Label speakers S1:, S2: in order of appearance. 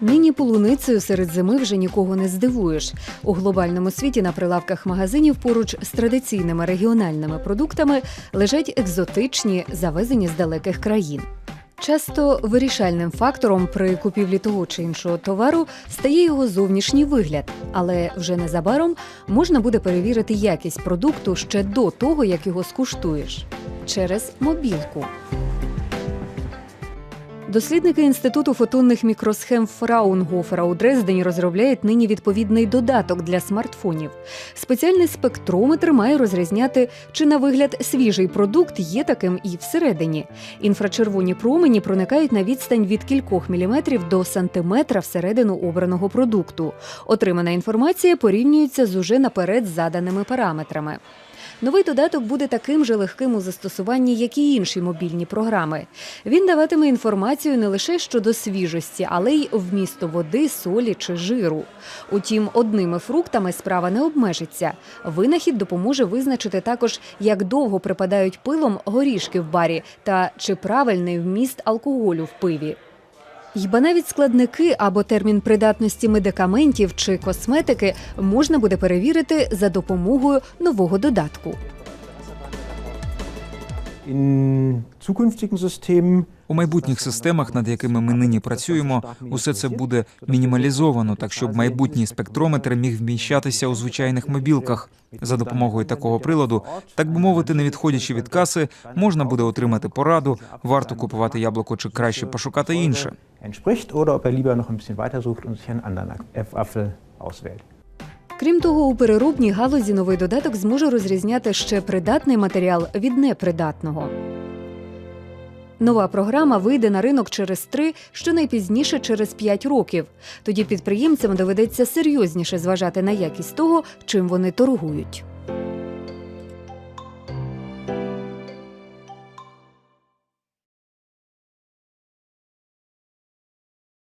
S1: Нині полуницею серед зими вже нікого не здивуєш. У глобальному світі на прилавках магазинів поруч з традиційними регіональними продуктами лежать екзотичні, завезені з далеких країн. Часто вирішальним фактором при купівлі того чи іншого товару стає його зовнішній вигляд, але вже незабаром можна буде перевірити якість продукту ще до того, як його скуштуєш через мобілку. Дослідники інституту фотонних мікросхем Фраунгофера у Дрездені розробляють нині відповідний додаток для смартфонів. Спеціальний спектрометр має розрізняти, чи на вигляд свіжий продукт є таким і всередині. Інфрачервоні промені проникають на відстань від кількох міліметрів до сантиметра всередину обраного продукту. Отримана інформація порівнюється з уже наперед заданими параметрами. Новий додаток буде таким же легким у застосуванні, як і інші мобільні програми. Він даватиме інформацію не лише щодо свіжості, але й вмісту води, солі чи жиру. Утім, одними фруктами справа не обмежиться. Винахід допоможе визначити також, як довго припадають пилом горішки в барі та чи правильний вміст алкоголю в пиві. Ба навіть складники або термін придатності медикаментів чи косметики можна буде перевірити за допомогою нового додатку.
S2: У майбутніх системах, над якими ми нині працюємо, усе це буде мінімалізовано, так щоб майбутній спектрометр міг вміщатися у звичайних мобілках. За допомогою такого приладу, так би мовити, не відходячи від каси, можна буде отримати пораду, варто купувати яблуко чи краще пошукати інше.
S1: Крім того, у переробній галузі новий додаток зможе розрізняти ще придатний матеріал від непридатного. Нова програма вийде на ринок через три, щонайпізніше через п'ять років. Тоді підприємцям доведеться серйозніше зважати на якість того, чим вони торгують.